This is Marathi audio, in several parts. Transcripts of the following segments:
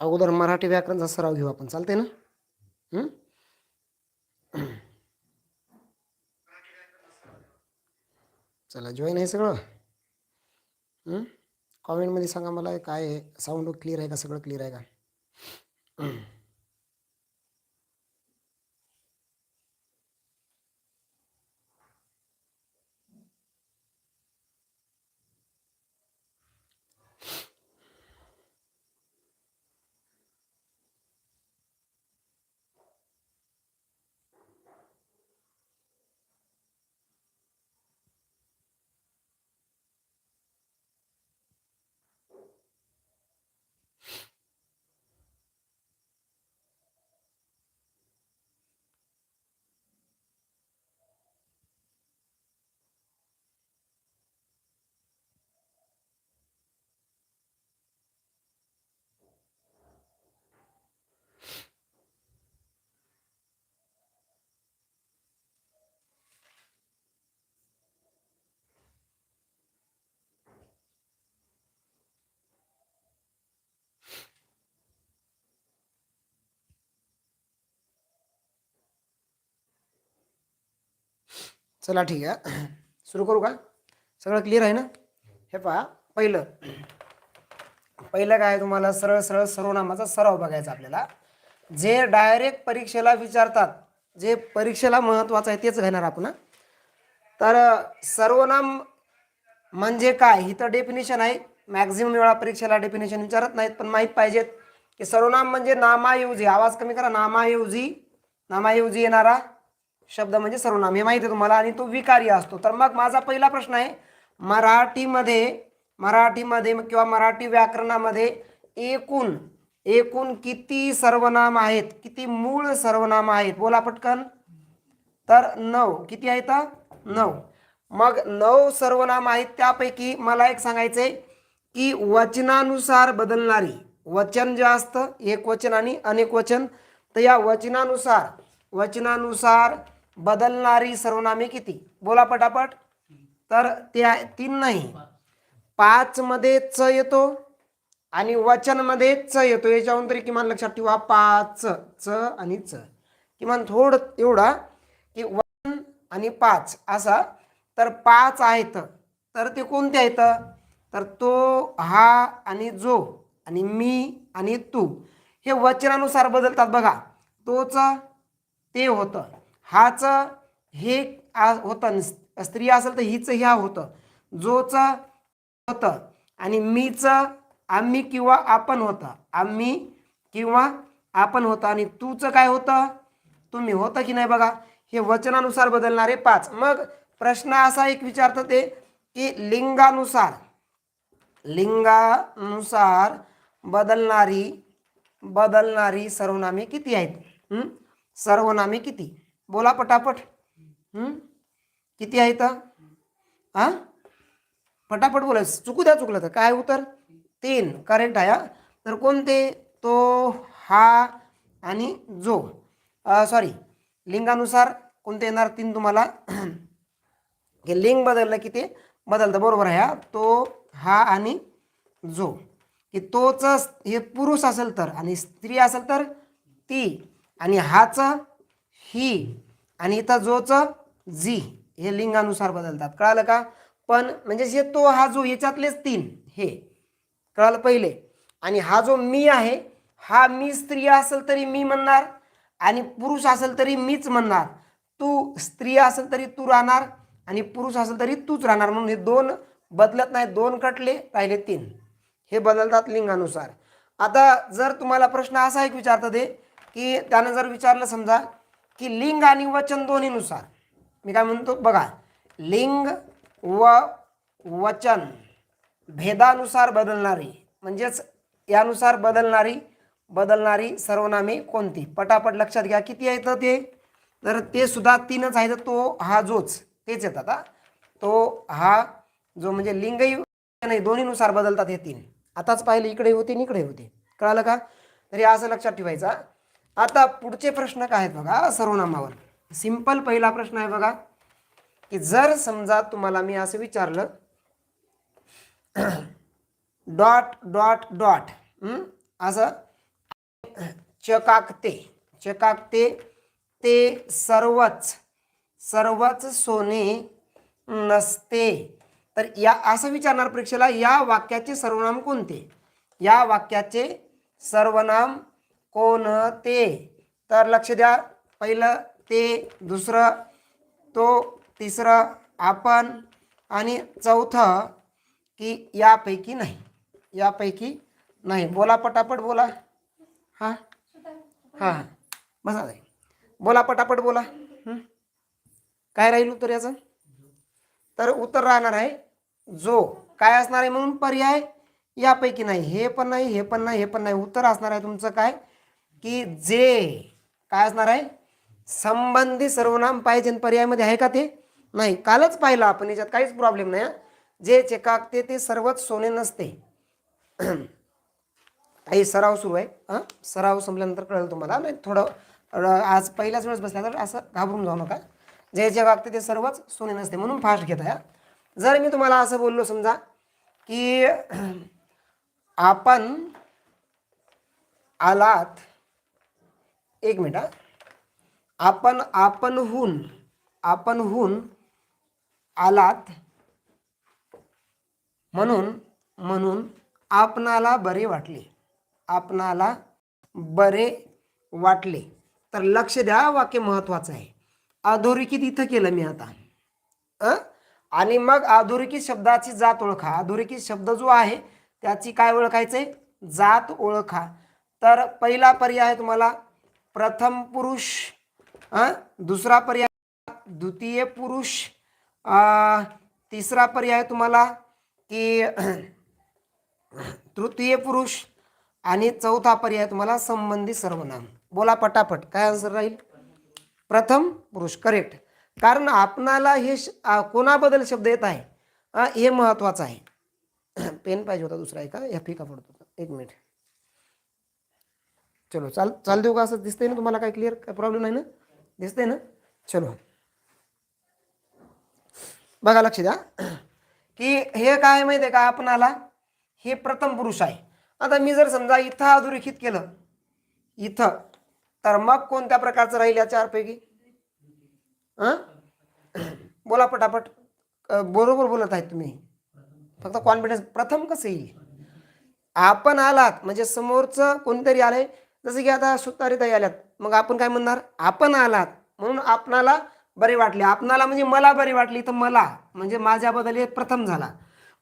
अगोदर मराठी व्याकरणचा सराव घेऊ आपण. चालते ना? चला जॉईन आहे सगळं? कॉमेंटमध्ये सांगा मला काय आहे? साऊंड क्लिअर आहे का? सगळं क्लिअर आहे का? चला ठीक आहे. सुरू करू का? सगळं क्लिअर आहे ना? हे पहा पहिलं. पहिलं काय तुम्हाला? सरळ सरळ सर्वनामाचा सराव बघायचा आपल्याला. जे डायरेक्ट परीक्षेला विचारतात जे परीक्षेला महत्त्वाचं आहे तेच घेणार आपण तर सर्वनाम म्हणजे काय? ही तर डेफिनेशन आहे. मॅक्झिमम वेळा परीक्षेला डेफिनेशन विचारत नाहीत पण माहीत पाहिजेत की सर्वनाम म्हणजे नामाऐवजी. आवाज कमी करा नामाऐवजी. नामाऐवजी येणारा शब्द म्हणजे सर्वनाम हे माहिती आहे तुम्हाला. आणि तो विकारी असतो. तर मग माझा पहिला प्रश्न आहे मराठीमध्ये मराठीमध्ये किंवा मराठी व्याकरणामध्ये एकूण एकूण किती सर्वनाम आहेत? किती मूळ सर्वनाम आहेत? बोला पटकन. तर नऊ. किती आहेत? नऊ. मग नऊ सर्वनाम आहेत त्यापैकी मला एक सांगायचंय की वचनानुसार बदलणारी वचन जे असतं एक वचन आणि अनेक वचन तर या वचनानुसार वचनानुसार बदलणारी सर्वनामे किती? बोला पटापट. तर ते तीन नाही. पाच मध्ये च येतो आणि वचनमध्ये च येतो. याच्याहून तरी किमान लक्षात ठेवा पाच च आणि च. किमान थोडं एवढा की वन आणि पाच असा. तर पाच आहेत. तर ते कोणते आहेत? तर तो हा आणि जो आणि मी आणि तू. हे वचनानुसार बदलतात बघा. तोच ते होतं. हाच हे आ- होतं स्त्री असेल तर हिचं ह्या होतं. जोच होतं. आणि मीच आम्ही किंवा आपण होतं. आम्ही किंवा आपण होतं. आणि तूचं काय होतं? तुम्ही होतं की नाही बघा? हे वचनानुसार बदलणारे पाच. मग प्रश्न असा एक विचारतं ते की लिंगानुसार लिंगानुसार बदलणारी बदलणारी सर्वनामे किती आहेत? सर्वनामे किती? बोला पटापट. किती आहे तर हा? पटापट बोला चुकू द्या चुकलं तर. काय उत्तर? तीन. करेक्ट आहे हा. तर कोणते? तो हा आणि जो. सॉरी लिंगानुसार कोणते येणार? तीन तुम्हाला. हे लिंग बदललं की ते बदलतं. बरोबर आहे हा? तो हा आणि जो. की तोच हे पुरुष असेल तर आणि स्त्री असेल तर ती. आणि हाच ही आणि इथं जोच जी हे लिंगानुसार बदलतात. कळालं का? पण म्हणजे जे तो हा जो याच्यातलेच तीन हे कळालं पहिले. आणि हा जो मी आहे हा मी स्त्री असेल तरी मी म्हणणार आणि पुरुष असेल तरी मीच म्हणणार. तू स्त्री असेल तरी तू राहणार आणि पुरुष असेल तरी तूच राहणार. म्हणून हे दोन बदलत नाही दोन कटले राहिले तीन. हे बदलतात लिंगानुसार. आता जर तुम्हाला प्रश्न असा एक विचारतात ते की त्यानं जर विचारलं समजा की लिंग आणि वचन दोन्हीनुसार. मी काय म्हणतो? बघा लिंग व वचन भेदानुसार बदलणारी म्हणजेच यानुसार बदलणारी बदलणारी सर्वनामे कोणती? पटापट लक्षात घ्या. किती आहेत ते? तर ते सुद्धा तीनच आहेत. तो हा जोच. तेच येतात हा तो हा जो म्हणजे लिंगही नाही दोन्हीनुसार बदलतात हे तीन. आताच पाहिले इकडे होते आणि इकडे होते. कळालं का? तरी असं लक्षात ठेवायचा आता पुढचे प्रश्न काय आहेत बघा सर्वनामावर. सिंपल पहिला प्रश्न आहे बघा की जर समजा तुम्हाला मी असं विचारलं डॉट डॉट डॉट असं चकाकते चकाकते ते सर्वच सर्वच सोने नसते. तर या असं विचारणार परीक्षेला या वाक्याचे सर्वनाम कोणते? या वाक्याचे सर्वनाम कोणते तर लक्ष द्या. पहिलं ते दुसरं तो तिसरं आपण आणि चौथं की यापैकी नाही. यापैकी नाही. बोला पटापट बोला. हां? हां. बसा ताई. बोला पटापट बोला. काय राहील उत्तर याचं? तर उत्तर राहणार आहे जो. काय असणार आहे म्हणून पर्याय यापैकी नाही. हे पण नाही हे पण नाही हे पण नाही. उत्तर असणार आहे तुमचं काय? की जे काय असणार आहे? संबंधी सर्वनाम पाहिजे पर्यायामध्ये पर्यायमध्ये आहे का ते? नाही. कालच पाहिलं आपण याच्यात काहीच प्रॉब्लेम नाही जे चेकाकते ते सर्वच सोने नसते. काही सराव सुरू आहे हां? सराव संपल्यानंतर कळेल तुम्हाला. नाही थोडं आज पहिल्याच वेळेस बसल्या तर असं घाबरून जाऊ नका. जे जे ते सर्वच सोने नसते म्हणून फास्ट घेत आहे जर मी तुम्हाला असं बोललो समजा की आपण आलात एक मिनिट आपण आपणहून आपणहून आलात म्हणून म्हणून आपणाला बरे वाटले. आपणाला बरे वाटले. तर लक्ष द्या वाक्य महत्वाचं आहे. अधोरेखित इथं केलं मी आता. अ? आणि मग अधोरेखित शब्दाची जात ओळखा. अधोरेखित शब्द जो आहे त्याची काय ओळखायचंय? जात ओळखा. तर पहिला पर्याय तुम्हाला प्रथम पुरुष दुसरा पर्याय द्वितीय पुरुष तिसरा पर्याय तुम्हाला की तृतीय पुरुष आणि चौथा पर्याय तुम्हाला संबंधित सर्वनाम. बोला पटापट काय आन्सर राहील? प्रथम पुरुष करेक्ट कारण आपणाला हे श- कोणाबद्दल शब्द येत आहे? हे महत्वाचं आहे. पेन पाहिजे होता दुसरा आहे का या फिका पडत होता एक मिनिट. चलो चाल चाल देऊ का असं? दिसतंय ना तुम्हाला काय क्लिअर काय प्रॉब्लेम नाही ना? दिसतंय ना? चलो. बघा लक्ष द्या. की हे काय माहिती आहे का आपणाला? हे प्रथम पुरुष आहे. आता मी जर समजा इथं अधोरेखित केलं. इथं. तर मग कोणत्या प्रकारचं राहील या चारपैकी हां बोला पटापट. बरोबर बोलत आहेत तुम्ही. फक्त कॉन्फिडन्स प्रथम कसं येईल? आपण आलात म्हणजे समोरचं कोणतरी आलंय जसं की आता सुतारीताई आल्यात मग आपण काय म्हणणार? आपण आलात. म्हणून आपणाला बरे वाटले. आपणाला म्हणजे मला बरे वाटली तर मला. म्हणजे माझ्याबद्दल हे प्रथम झाला.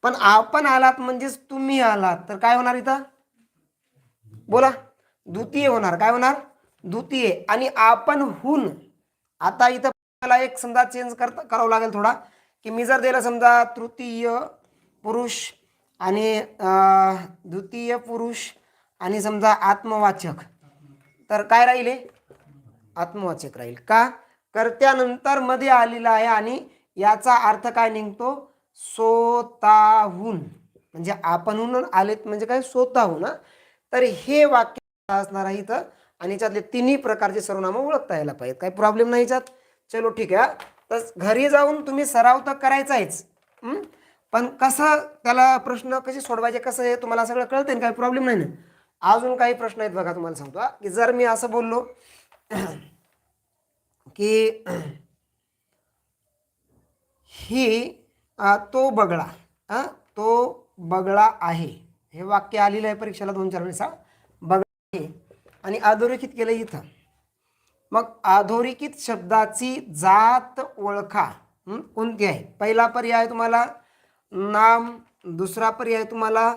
पण आपण आलात म्हणजेच तुम्ही आलात. तर काय होणार इथं? बोला. द्वितीय होणार. काय होणार? द्वितीय. आणि आपण हुन. आता इथं मला एक समजा चेंज करता करावं लागेल थोडा. की मी जर दिलं समजा तृतीय पुरुष आणि द्वितीय पुरुष आणि समजा आत्मवाचक. तर काय राहील? हे? आत्मवाचक राहील. का? कर्त्यानंतरमध्ये आलेला आहे आणि याचा अर्थ काय निघतो? स्वतःहून. म्हणजे आपणहून आलेत म्हणजे काय? स्वतःहून तर हे वाक्य असणार आहे इथं. आणि याच्यातले तिन्ही प्रकारचे सर्वनामं ओळखता यायला पाहिजेत. काही प्रॉब्लेम नाही याच्यात. चलो ठीक आहे तर घरी जाऊन तुम्ही सराव तर करायचा आहेच पण कसं? त्याला प्रश्न कसे सोडवायचे? कसं हे तुम्हाला सगळं कळतं काही प्रॉब्लेम नाही ना? अजून काही प्रश्न आहेत बघा तुम्हाला सांगतो की जर मी असं बोललो की ही तो बगळा तो बगळा आहे. हे वाक्य आलेलं आहे परीक्षेला दोन चार वेळेस हा. बगळा आहे. आणि अधोरेखित केलं इथं. मग अधोरेखित शब्दाची जात ओळखा. कोणती आहे? पहिला पर्याय तुम्हाला नाम दुसरा पर्याय तुम्हाला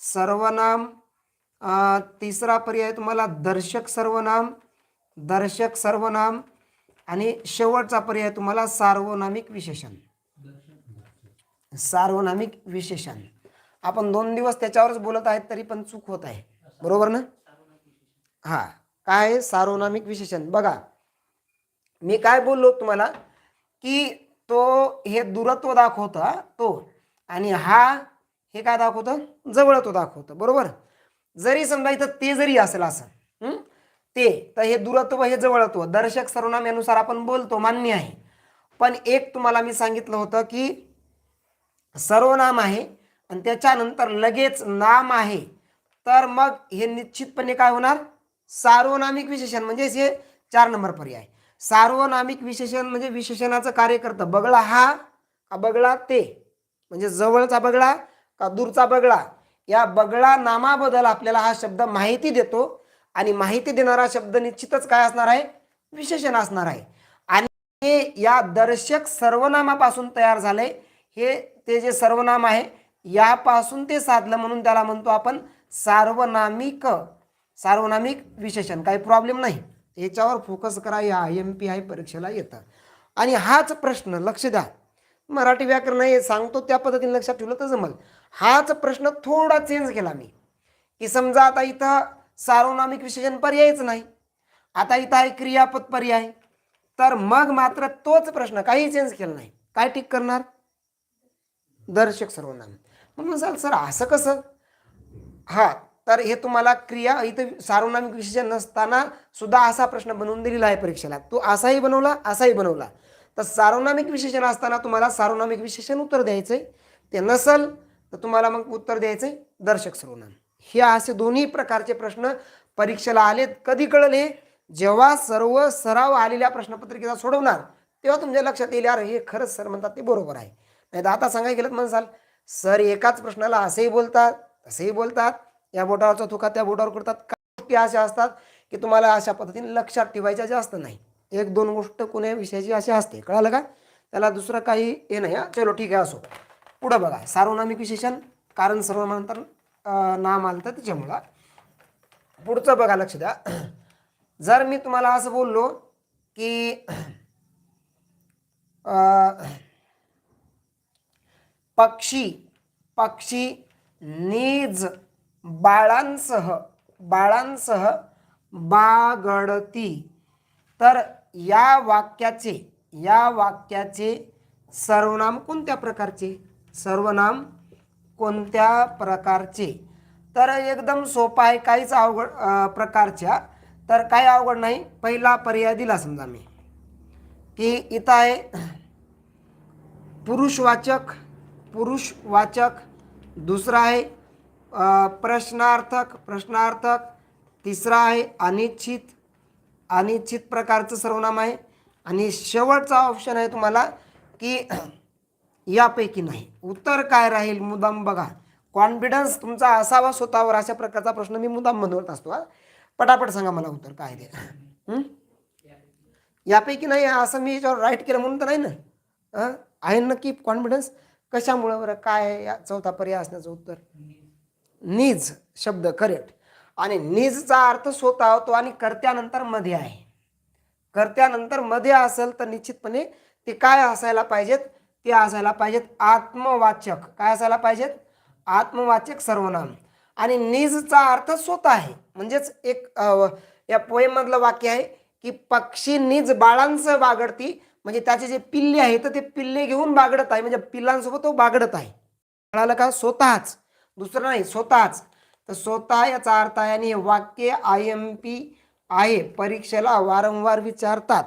सर्वनाम तिसरा पर्याय तुम्हाला दर्शक सर्वनाम दर्शक सर्वनाम आणि शेवटचा पर्याय तुम्हाला सार्वनामिक विशेषण. सार्वनामिक विशेषण. आपण दोन दिवस त्याच्यावरच बोलत आहेत तरी पण चूक होत आहे. बरोबर ना? हा. काय? सार्वनामिक विशेषण. बघा मी काय बोललो तुम्हाला की तो हे दूरत्व दाखवतं तो. आणि हा हे काय दाखवतं? जवळत्व दाखवतं. बरोबर? जरी समजा इथं ते जरी असेल असं ते तर हे दूरत्व हे जवळत्व दर्शक सर्वनाम यानुसार आपण बोलतो मान्य आहे. पण एक तुम्हाला मी सांगितलं होतं की सर्वनाम आहे आणि त्याच्यानंतर लगेच नाम आहे. तर मग हे निश्चितपणे काय होणार? सार्वनामिक विशेषण म्हणजे हे चार नंबर पर्याय. सार्वनामिक विशेषण म्हणजे विशेषणाचं कार्य करतं बगळा हा का बगळा ते? म्हणजे जवळचा बगळा का दूरचा बगळा? या बगळा नामाबद्दल आपल्याला हा शब्द माहिती देतो. आणि माहिती देणारा शब्द निश्चितच काय असणार आहे? विशेषण असणार आहे. आणि हे या दर्शक सर्वनामापासून तयार झाले हे ते जे सर्वनाम आहे यापासून ते साधलं म्हणून त्याला म्हणतो आपण सार्वनामिक सार्वनामिक विशेषण. काही प्रॉब्लेम नाही. याच्यावर फोकस करा. या आय एम पी आय परीक्षेला येतं. आणि हाच प्रश्न लक्ष द्या. मराठी व्याकरण हे सांगतो त्या पद्धतीने लक्षात ठेवलं तर जमल. हाच प्रश्न थोडा चेंज केला मी. की समजा आता इथं सार्वनामिक विशेषण पर्यायच नाही. आता इथं आहे क्रियापद पर्याय. तर मग मात्र तोच प्रश्न काही चेंज केला नाही. काय टिक करणार? दर्शक सर्वनाम मग म्हणाल सर असं कसं? हा तर हे तुम्हाला क्रिया इथं सार्वनामिक विशेषण नसताना सुद्धा असा प्रश्न बनवून दिलेला आहे परीक्षेला. तो असाही बनवला असाही बनवला. तर सार्वनामिक विशेषण असताना तुम्हाला सार्वनामिक विशेषण उत्तर द्यायचं आहे ते नसल तर तुम्हाला मग उत्तर द्यायचं आहे दर्शक सर्वनाम हे असे दोन्ही प्रकारचे प्रश्न परीक्षेला आलेत. कधी कळले हे? जेव्हा सर्व सराव आलेल्या प्रश्नपत्रिकेचा सोडवणार तेव्हा तुमच्या लक्षात येईल अरे हे खरंच सर म्हणतात ते बरोबर आहे. नाही तर आता सांगायला गेलं तर म्हणसाल सर एकाच प्रश्नाला असंही बोलतात तसेही बोलतात या बोटावरचा तुका त्या बोटावर करतात. काही गोष्टी अशा असतात की तुम्हाला अशा पद्धतीने लक्षात ठेवायच्या जास्त नाही. एक दोन गोष्ट कोण्या विषयाची अशी असते कळालं का? त्याला दुसरं काही हे नाही हा? चलो ठीक आहे असो. पुढं बघा. सार्वनामिक विशेषण कारण सर्वनामांतर नाम आलं तर त्याच्यामुळं. पुढचं बघा लक्ष द्या. जर मी तुम्हाला असं बोललो की पक्षी पक्षी नीज बाळांसह बाळांसह बागडती. तर या वाक्याचे या वाक्याचे सर्वनाम कोणत्या प्रकारचे? सर्वनाम कोणत्या प्रकारचे? तर एकदम सोपा आहे काहीच अवघड प्रकारच्या. तर काही अवघड नाही. पहिला पर्याय दिला समजा मी. की इथं आहे पुरुषवाचक पुरुषवाचक दुसरा आहे प्रश्नार्थक प्रश्नार्थक. तिसरा आहे अनिश्चित अनिश्चित प्रकारचं सर्वनाम आहे. आणि शेवटचा ऑप्शन आहे तुम्हाला की यापैकी नाही. उत्तर काय राहील मुद्दाम बघा. कॉन्फिडन्स तुमचा असावा स्वतःवर अशा प्रकारचा प्रश्न मी मुद्दाम बनवत असतो हा. पटापट सांगा मला उत्तर काय ते. यापैकी नाही असं मी याच्यावर राईट केलं म्हणून तर नाही ना? आहे नक्की कॉन्फिडन्स कशामुळं बरं? काय या चौथा पर्याय असण्याचं उत्तर? नीज शब्द करेक्ट आणि नीजचा अर्थ स्वतः होतो आणि कर्त्यानंतरमध्ये आहे. कर्त्यानंतरमध्ये असेल तर निश्चितपणे ते काय असायला पाहिजेत? ते असायला पाहिजेत आत्मवाचक. काय असायला पाहिजेत? आत्मवाचक सर्वनाम. आणि निजचा अर्थ स्वतः आहे. म्हणजेच एक या पोएममधलं वाक्य आहे की पक्षी निज बाळांसह बागडती. म्हणजे त्याचे जे पिल्ले आहे तर ते पिल्ले घेऊन बागडत आहे. म्हणजे पिल्लांसोबत तो बागडत आहे. कळालं का? स्वतःच. दुसरं नाही स्वतःच. स्वतः याचा अर्थ आहे आणि हे वाक्य आय एम पी आहे. परीक्षेला वारंवार विचारतात.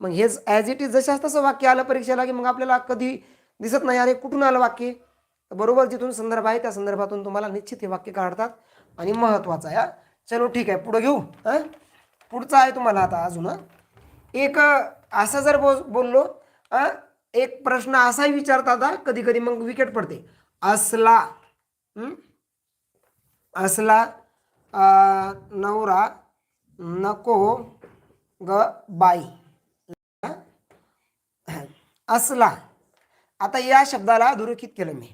मग हेच ॲज इट इज जशाच तसं वाक्य आलं परीक्षेला की मग आपल्याला कधी दिसत नाही अरे कुठून आलं वाक्य? बरोबर जिथून संदर्भ आहे त्या संदर्भातून तुम्हाला निश्चित हे वाक्य काढतात. आणि महत्त्वाचं आहे चलो ठीक आहे पुढं घेऊ. हां? पुढचं आहे तुम्हाला आता अजून एक असं जर बो बोललो एक प्रश्न असाही विचारतात आता कधी कधी मग विकेट पडते. असला असला नवरा नको ग बाई. असला. आता या शब्दाला अधोरेखित केलं मी.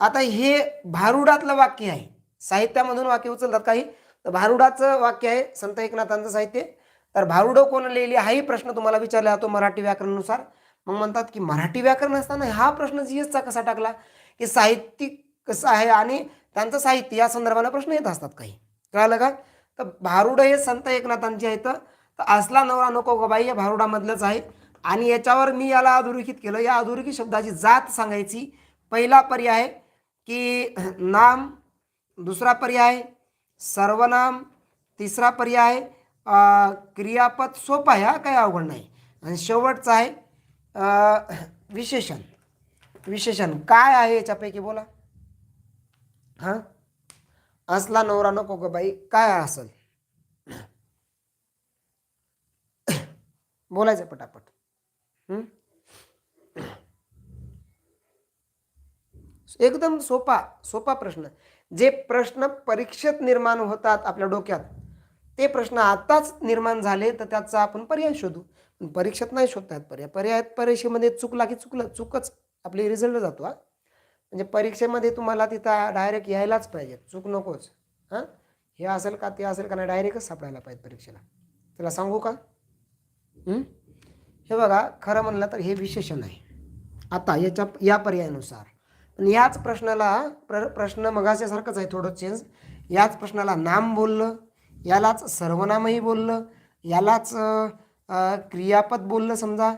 आता हे भारुडातलं वाक्य आहे. साहित्यामधून वाक्य उचलतात काही. तर भारुडाचं वाक्य आहे संत एकनाथांचं साहित्य. तर भारुडं कोण लिहिली हाही प्रश्न तुम्हाला विचारला जातो मराठी व्याकरणानुसार. मग म्हणतात की मराठी व्याकरण असताना हा प्रश्न जीएसचा कसा टाकला? की साहित्यिक कसं आहे? आणि त्यांचं साहित्य या संदर्भाला प्रश्न येत असतात काही. कळालं का? तर भारुड हे संत एकनाथांचे आहेत. तर असला नवरा नको गबाई बाई या भारुडामधलंच आहे. आणि याच्यावर मी याला अधोरेखित केलं. या अधोरेखित शब्दाची जात सांगायची पहिला पर्याय की नाम दुसरा पर्याय सर्वनाम तिसरा पर्याय क्रियापद सोपा आहे हा काही अवघड नाही. आणि शेवटचा आहे विशेषण. विशेषण काय आहे याच्यापैकी बोला. हां? असला नवरा नको ग बाई काय असल? बोलायचं पटापट. एकदम सोपा सोपा प्रश्न. जे प्रश्न परीक्षेत निर्माण होतात आपल्या डोक्यात ते प्रश्न आताच निर्माण झाले तर त्याचा आपण पर्याय शोधू. परीक्षेत नाही शोधतात पर्याय पर्याय परीक्षेमध्ये चुकला की चुकलं चुकच आपली रिझल्ट जातो हा. म्हणजे परीक्षेमध्ये तुम्हाला तिथं डायरेक्ट यायलाच पाहिजे. चूक नकोच. हां? हे असेल का ते असेल का नाही डायरेक्टच सापडायला पाहिजे परीक्षेला. तुला सांगू का? हे? बघा खरं म्हणलं तर हे विशेषण आहे. आता याच्या या पर्यायानुसार. पण याच प्रश्नाला प्र प्रश्न मगाच्यासारखंच आहे थोडं चेंज याच प्रश्नाला नाम बोललं यालाच सर्वनामही बोललं यालाच क्रियापद बोललं समजा.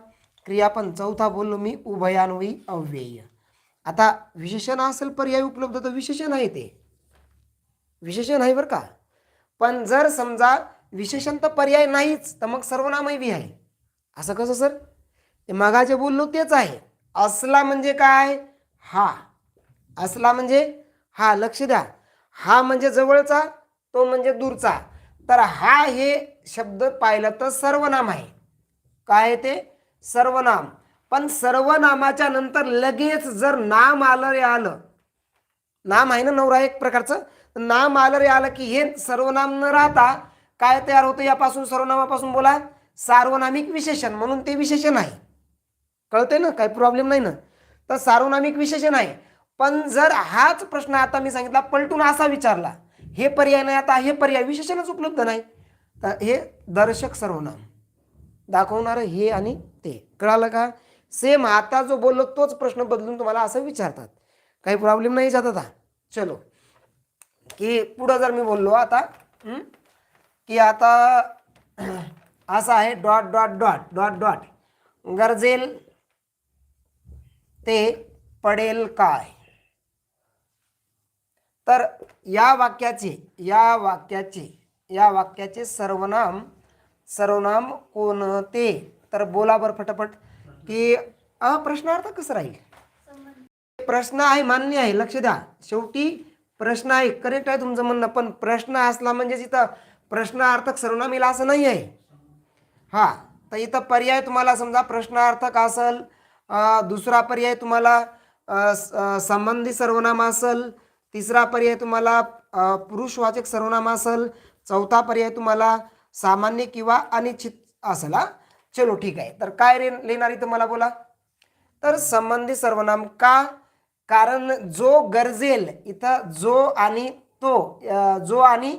क्रियापद चौथा बोललो मी उभयान्वयी अव्यय. आता विशेषण असेल पर्याय उपलब्ध तर विशेषण आहे ते. विशेषण आहे बरं का. पण जर समजा विशेषण तर पर्याय नाहीच तर मग सर्वनामही बी आहे. असं कसं सर? ते मागाचे बोललो तेच आहे. असला म्हणजे काय? हा. असला म्हणजे हा लक्ष द्या. हा म्हणजे जवळचा तो म्हणजे दूरचा. तर हा हे शब्द पाहिलं तर सर्वनाम आहे. काय आहे ते? सर्वनाम. पण सर्वनामाच्या नंतर लगेच जर नाम आलं रे आलं नाम आहे ना नवरा एक प्रकारचं तर नाम आलं रे आलं की हे सर्वनाम न राहता काय तयार होतं यापासून सर्वनामापासून बोला सार्वनामिक विशेषण म्हणून ते विशेषण आहे. कळतंय ना? काही प्रॉब्लेम नाही ना? तर सार्वनामिक विशेषण आहे. पण जर हाच प्रश्न आता मी सांगितला पलटून असा विचारला हे पर्याय नाही आता हे पर्याय विशेषणच उपलब्ध नाही. तर हे दर्शक सर्वनाम. दाखवणारं हे आणि ते. कळालं का? सेम आता जो बोललो तोच प्रश्न बदलून तुम्हाला असं विचारतात. काही प्रॉब्लेम नाही जात आता. चलो. की पुढं जर मी बोललो आता की आता असं आहे dot dot dot dot dot गरजेल ते पडेल काय? तर या वाक्याचे या वाक्याचे या वाक्याचे सर्वनाम सर्वनाम कोणते? तर बोला बरं फटाफट. की अ प्रश्नार्थ कसं राहील? प्रश्न आहे मान्य आहे. लक्ष द्या. शेवटी प्रश्न आहे. करेक्ट आहे तुमचं म्हणणं पण प्रश्न असला म्हणजे इथं प्रश्नार्थक सर्वनामीला असं नाही आहे. हा तर इथं पर्याय तुम्हाला समजा प्रश्नार्थक असल दुसरा पर्याय तुम्हाला स- संबंधी सर्वनाम असल तिसरा पर्याय तुम्हाला पुरुषवाचक सर्वनाम असल चौथा पर्याय तुम्हाला सामान्य किंवा अनिश्चित असेल हा. चलो ठीक आहे. तर काय रे लिहिणार इथं मला बोला? तर संबंधी सर्वनाम का? कारण जो गरजेल इथं जो आणि तो जो आणि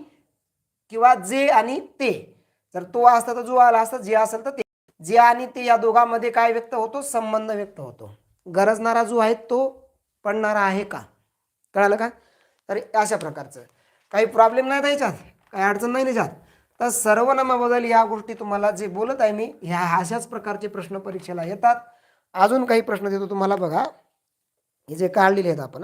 किंवा जे आणि ते. जर तो असता तर जो आला असता जे असेल तर ते. जे आणि ते या दोघांमध्ये काय व्यक्त होतो? संबंध व्यक्त होतो. गरजणारा जो आहे तो पडणारा आहे का? कळालं का? तर अशा प्रकारचं. काही प्रॉब्लेम नाही त्याच्यात. काही अडचण नाही त्याच्यात. तर सर्वनामाबद्दल या गोष्टी तुम्हाला जे बोलत आहे मी ह्या अशाच प्रकारचे प्रश्न परीक्षेला येतात. अजून काही प्रश्न देतो तुम्हाला बघा. हे जे काढलेले आहेत आपण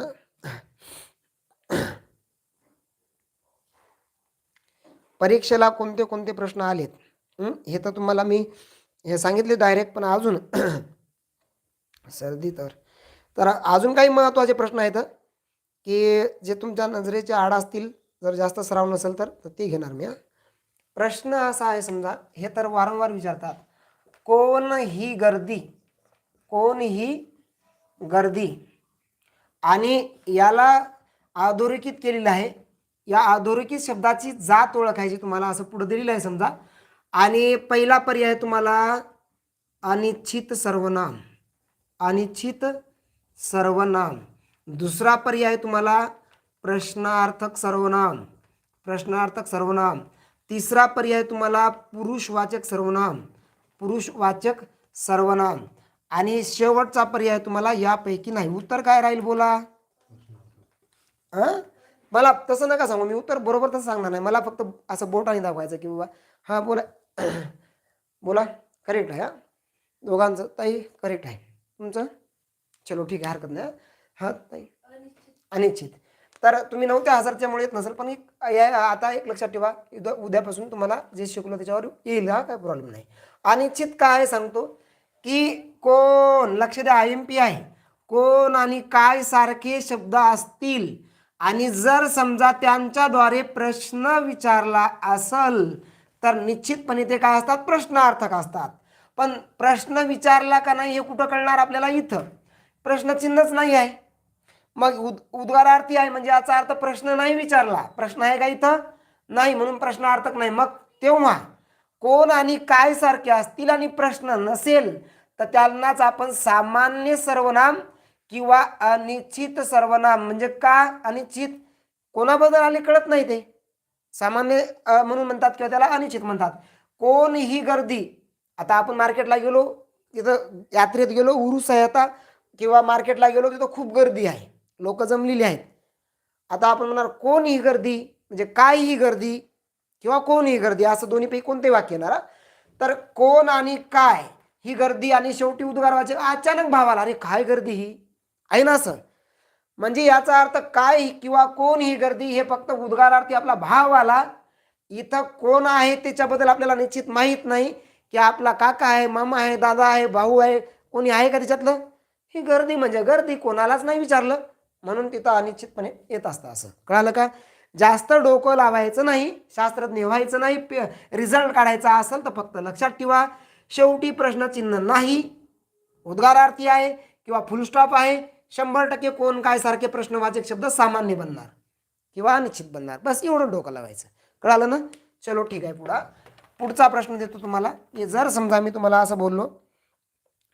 परीक्षेला कोणते कोणते प्रश्न आलेत? हे? तर तुम्हाला मी हे सांगितले डायरेक्ट पण अजून सर्दी तर. तर अजून काही महत्त्वाचे प्रश्न आहेत की जे तुमच्या नजरेच्या आड असतील जर जास्त सराव नसेल तर ते घेणार मी हां. प्रश्न असा आहे समजा हे तर वारंवार विचारतात. कोण ही गर्दी कोण ही गर्दी आणि याला अधोरेखित केलेलं आहे. या अधोरेखित शब्दाची जात ओळखायची तुम्हाला असं पुढं दिलेलं आहे समजा. आणि पहिला पर्याय तुम्हाला अनिश्चित सर्वनाम. अनिश्चित सर्वनाम. दुसरा पर्याय तुम्हाला प्रश्नार्थक सर्वनाम. प्रश्नार्थक सर्वनाम. तिसरा पर्याय तुम्हाला पुरुषवाचक सर्वनाम. पुरुषवाचक सर्वनाम. आणि शेवटचा पर्याय तुम्हाला यापैकी नाही. उत्तर काय राहील बोला? हां? मला तसं नका सांगू. मी उत्तर बरोबर तसं सांगणार नाही. मला फक्त असं बोटाने दाखवायचं की बाबा हां बोला. बोला. करेक्ट आहे हां? दोघांचं. ताई करेक्ट आहे. तुमचं? चलो ठीक आहे. हरकत नाही हां? ताई. अनिश्चित. तर तुम्ही नव्हत्या हजारच्यामुळे येत नसेल पण एक या आता एक लक्षात ठेवा उद्या उद्यापासून तुम्हाला जे शिकलो त्याच्यावर येईल हा? काय प्रॉब्लेम नाही. अनिश्चित काय सांगतो की कोण? लक्ष द्या आय एम पी आहे. कोण आणि काय सारखे शब्द असतील? आणि जर समजा त्यांच्याद्वारे प्रश्न विचारला असल तर निश्चितपणे ते काय असतात? प्रश्नार्थक असतात. पण प्रश्न विचारला का नाही हे कुठं कळणार आपल्याला इथं? प्रश्नचिन्हच नाही आहे. मग उद उद्गारार्थी आहे म्हणजे याचा अर्थ प्रश्न नाही विचारला. प्रश्न आहे का इथं? नाही म्हणून प्रश्नार्थक नाही. मग तेव्हा कोण आणि काय सारखे असतील आणि प्रश्न नसेल तर त्यांनाच आपण सामान्य सर्वनाम किंवा अनिश्चित सर्वनाम म्हणजे का अनिश्चित? कोणाबद्दल आले कळत नाही ते. सामान्य म्हणून म्हणतात किंवा त्याला अनिश्चित म्हणतात. कोण ही गर्दी आता आपण मार्केटला गेलो तिथं यात्रेत गेलो उरुस आहे आता किंवा मार्केटला गेलो तिथं खूप गर्दी आहे. लोक जमलेली आहेत. आता आपण म्हणणार कोण ही गर्दी म्हणजे काय ही गर्दी किंवा कोण ही गर्दी असं दोन्हीपैकी कोणते वाक्य येणार तर कोण आणि काय? ही गर्दी आणि शेवटी उद्गार वाचे अचानक भावाला अरे काय गर्दी ही? आहे ना असं म्हणजे याचा अर्थ काय किंवा कोण ही गर्दी? हे फक्त उद्गारार्थी आपला भाव आला. इथं कोण आहे त्याच्याबद्दल आपल्याला निश्चित माहीत नाही की आपला काका आहे मामा आहे दादा आहे भाऊ आहे कोणी आहे का त्याच्यातलं? ही गर्दी म्हणजे गर्दी कोणालाच नाही विचारलं. म्हणून तिथं अनिश्चितपणे येत असतं असं. कळालं का? जास्त डोकं लावायचं नाही शास्त्रज्ञ व्हायचं नाही रिझल्ट काढायचा असेल तर फक्त लक्षात ठेवा. शेवटी प्रश्नचिन्ह नाही. उद्गारार्थी आहे किंवा फुलस्टॉप आहे. शंभर टक्के कोण काय सारखे प्रश्नवाचक शब्द सामान्य बनणार किंवा अनिश्चित बनणार. बस एवढं डोकं लावायचं. कळालं ना? चलो ठीक आहे पुढा. पुढचा प्रश्न देतो तुम्हाला. की जर समजा मी तुम्हाला असं बोललो.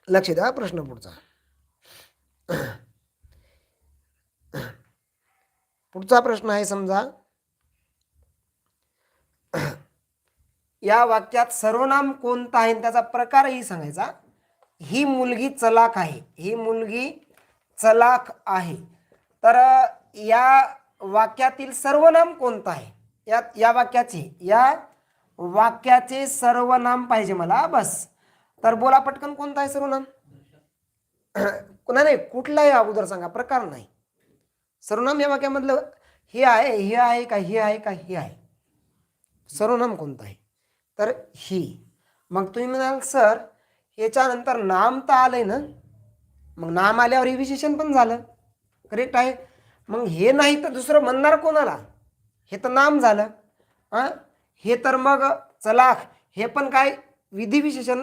लक्ष द्या प्रश्न पुढचा. पुढचा प्रश्न आहे समजा. या वाक्यात सर्वनाम कोणता आहे आणि त्याचा प्रकारही सांगायचा. ही मुलगी चलाक आहे. ही मुलगी चलाक आहे. तर या वाक्यातील सर्वनाम कोणतं आहे? या या वाक्याचे या वाक्याचे सर्वनाम पाहिजे मला. बस. तर बोला पटकन कोणता आहे सर्वनाम? नाही नाही कुठलाही अगोदर सांगा. प्रकार नाही. सर्वनाम या वाक्यामधलं हे आहे हे आहे का हे आहे का हे आहे. सर्वनाम कोणतं आहे? तर ही. मग तुम्ही म्हणाल सर याच्यानंतर नाम तर आलं आहे ना. मग नाम आल्यावर हे विशेषण पण झालं. करेक्ट आहे. मग हे नाही तर दुसरं म्हणणार कोणाला? हे तर नाम झालं. हां हे तर मग चलाख. हे पण काय विधिविशेषण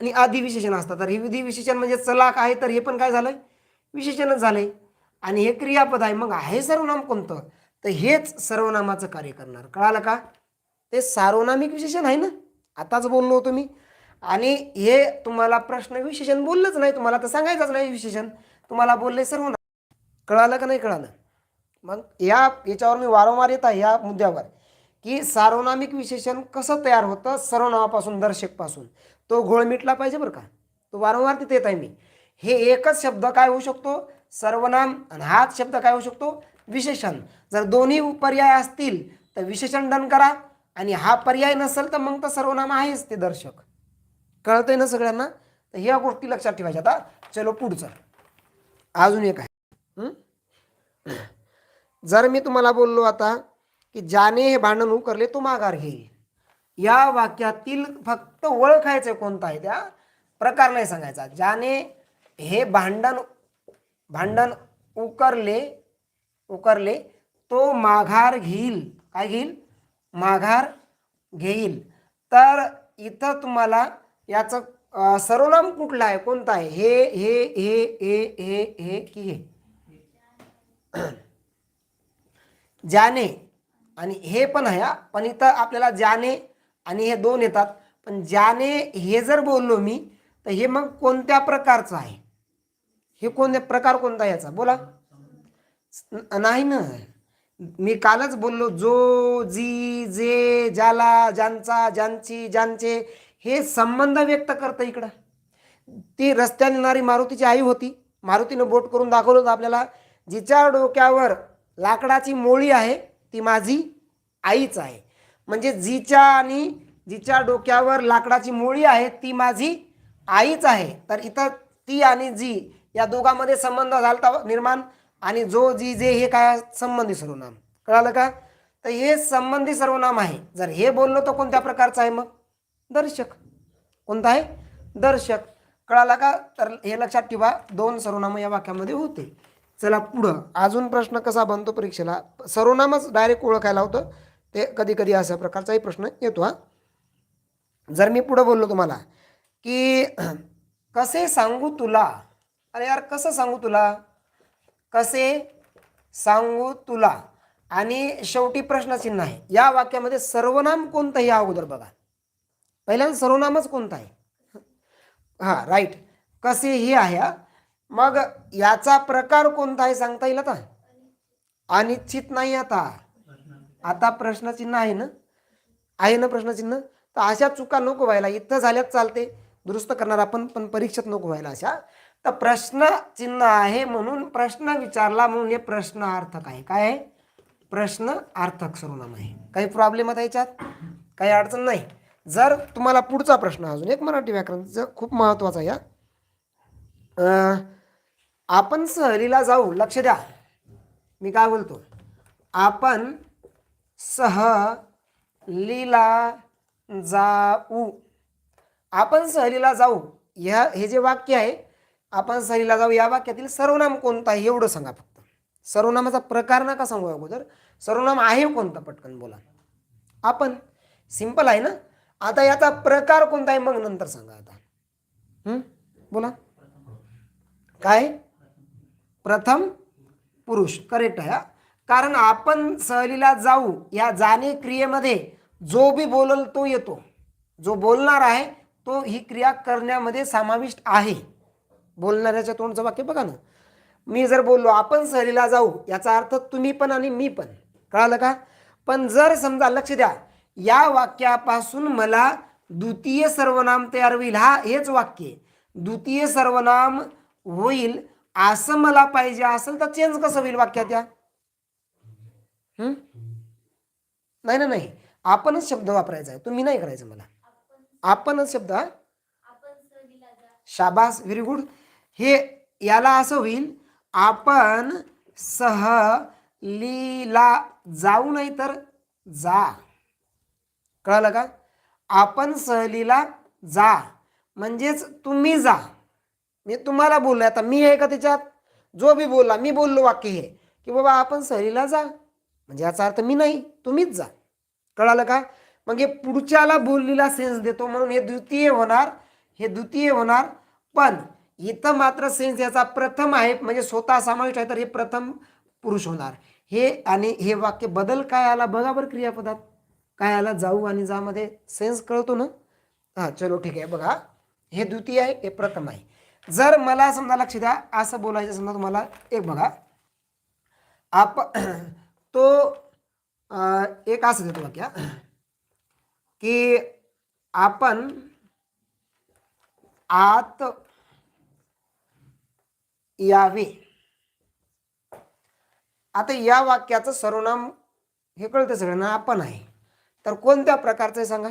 आणि आधिविशेषण असतात तर हे विधिविशेषण म्हणजे चलाख आहे तर हे पण काय झालं विशेषणच झालंय. आणि हे क्रियापद आहे. मग आहे सर्वनाम कोणतं? तर हेच सर्वनामाचं कार्य करणार. कळालं का? ते सार्वनामिक विशेषण आहे ना? आताच बोललो होतो मी. आणि हे तुम्हाला प्रश्न विशेषण बोललंच नाही तुम्हाला तर सांगायचंच नाही विशेषण. तुम्हाला बोलले सर्वनाम. कळालं का नाही कळालं? मग या याच्यावर मी वारंवार येत आहे या मुद्द्यावर. की सार्वनामिक विशेषण कसं तयार होतं? सर्वनामापासून दर्शकपासून. तो घोळ मिटला पाहिजे बरं का? तो वारंवार तिथे येत आहे मी. हे एकच शब्द काय होऊ शकतो? सर्वनाम आणि हाच शब्द काय होऊ शकतो? विशेषण. जर दोन्ही पर्याय असतील तर विशेषण डन करा. आणि हा पर्याय नसेल तर मग तर सर्वनाम आहेच ते दर्शक. कळतंय ना सगळ्यांना? तर ह्या गोष्टी लक्षात ठेवायच्या. आता चलो पुढचं. अजून एक आहे. जर मी तुम्हाला बोललो आता की ज्याने हे भांडण उकरले तो माघार घेईल. या वाक्यातील फक्त ओळखायचं कोणता आहे त्या? प्रकार नाही सांगायचा. ज्याने हे भांडण भांडण उकरले उकरले तो माघार घेईल. काय घेईल? माघार घेईल. तर इथं तुम्हाला याचं सर्वनाम कुठलं आहे? कोणतं आहे? हे हे हे हे हे हे की हे? ज्याने आणि हे पण आहे पण इथं आपल्याला ज्याने आणि हे दोन येतात. पण ज्याने हे जर बोललो मी तर हे मग कोणत्या प्रकारचं आहे? हे कोणत्या प्रकार कोणता आहे याचा? बोला. नाही ना. मी कालच बोललो जो जी जे ज्याला ज्यांचा ज्यांची ज्यांचे हे संबंध व्यक्त करतं इकडं. ती रस्त्याने येणारी मारुतीची आई होती. मारुतीनं बोट करून दाखवलं होतं आपल्याला जिच्या डोक्यावर लाकडाची मोळी आहे ती माझी आईच आहे. म्हणजे जिच्या आणि जिच्या डोक्यावर लाकडाची मोळी आहे ती माझी आईच आहे. तर इथं ती आणि जी या दोघांमध्ये संबंध झालता हो, निर्माण. आणि जो जी जे हे काय संबंधी सर्वनाम. कळालं का? तर हे संबंधी सर्वनाम आहे. जर हे बोललो तर कोणत्या प्रकारचं आहे मग? दर्शक. कोणता आहे? दर्शक. कळाला का? तर हे लक्षात ठेवा दोन सर्वनाम या वाक्यामध्ये होते. चला पुढं. अजून प्रश्न कसा बनतो परीक्षेला? सर्वनामच डायरेक्ट ओळखायला होतं. ते कधी कधी अशा प्रकारचाही प्रश्न येतो हा. जर मी पुढं बोललो तुम्हाला की कसे सांगू तुला? अरे यार कसं सांगू तुला? कसे? सांगू तुला. आणि शेवटी प्रश्नचिन्ह आहे. या वाक्यामध्ये सर्वनाम कोणतं हे अगोदर बघा. पहिल्यांदा सर्वनामच कोणतं आहे? हां राईट कसे हे आहे हा. मग याचा प्रकार कोणता आहे सांगता येईल आता? अनिश्चित नाही आता. आता प्रश्नचिन्ह आहे ना? आहे ना प्रश्नचिन्ह? तर अशा चुका नको व्हायला. इथं झाल्याच चालते. दुरुस्त करणार आपण पण परीक्षेत नको व्हायला अशा. तर प्रश्न चिन्ह आहे म्हणून प्रश्न विचारला म्हणून हे प्रश्नार्थक आहे. काय आहे? प्रश्न अर्थक सर्वनाम आहे. काही प्रॉब्लेम आता याच्यात? काही अडचण नाही. जर तुम्हाला पुढचा प्रश्न अजून एक मराठी व्याकरणचं खूप महत्त्वाचा आहे आपण सहलीला जाऊ लक्ष द्या. मी काय बोलतो? आपण सह लीला जाऊ. आपण सहलीला जाऊ. ह्या हे जे वाक्य आहे आपण सहलीला जाऊ या वाक्यातील सर्वनाम कोणता आहे एवढं सांगा फक्त. सर्वनामाचा प्रकार नका सांगू अगोदर. सर्वनाम आहे कोणता? पटकन बोला. आपण सिंपल आहे ना? आता याचा प्रकार कोणता आहे मग नंतर सांगा आता. बोला. काय? प्रथम पुरुष. करेक्ट आहे हा. कारण आपण सहलीला जाऊ या जाणे क्रियेमध्ये जो बी बोलल तो येतो. जो बोलणार आहे तो ही क्रिया करण्यामध्ये समाविष्ट आहे. बोलणाऱ्याच्या तोंडचं वाक्य बघा ना. मी जर बोललो आपण सहलीला जाऊ याचा अर्थ तुम्ही पण आणि मी पण. कळालं का? पण जर समजा लक्ष द्या या वाक्यापासून मला द्वितीय सर्वनाम तयार होईल. हा हेच वाक्य. द्वितीय सर्वनाम होईल असं मला पाहिजे असेल तर चेंज कसं होईल वाक्यात या? हं? नाही ना नाही. आपणच शब्द वापरायचा आहे. तुम्ही नाही करायचं मला. आपणच शब्द शाबास व्हेरी गुड. हे याला असं होईल आपण सहलीला जाऊ नाही तर जा. कळालं का? आपण सहलीला जा. म्हणजेच तुम्ही जा. मी तुम्हाला बोललो आता मी आहे का त्याच्यात? जो बी बोलला मी बोललो वाक्य हे की बाबा आपण सहलीला जा. म्हणजे याचा अर्थ मी नाही तुम्हीच जा. कळालं का? मग हे पुढच्याला बोललेला सेन्स देतो म्हणून हे द्वितीय होणार हे द्वितीय होणार. पण इथं मात्र सेन्स याचा प्रथम आहे म्हणजे स्वतः समाविष्ट आहे तर हे प्रथम पुरुष होणार. हे आणि हे वाक्य बदल काय आला बघा बरं क्रियापदात. काय आला? जाऊ आणि जामध्ये सेन्स कळतो ना? हां चलो ठीक आहे बघा. हे द्वितीय आहे हे प्रथम आहे. जर मला समजा लक्ष द्या असं बोलायचं समजा तुम्हाला एक बघा. आप तो आ, एक असं देतो वाक्य की आपण आत यावे. आता या वाक्याचं सर्वनाम हे कळतं सगळ्यांना आपण आहे. तर कोणत्या प्रकारचं आहे सांगा?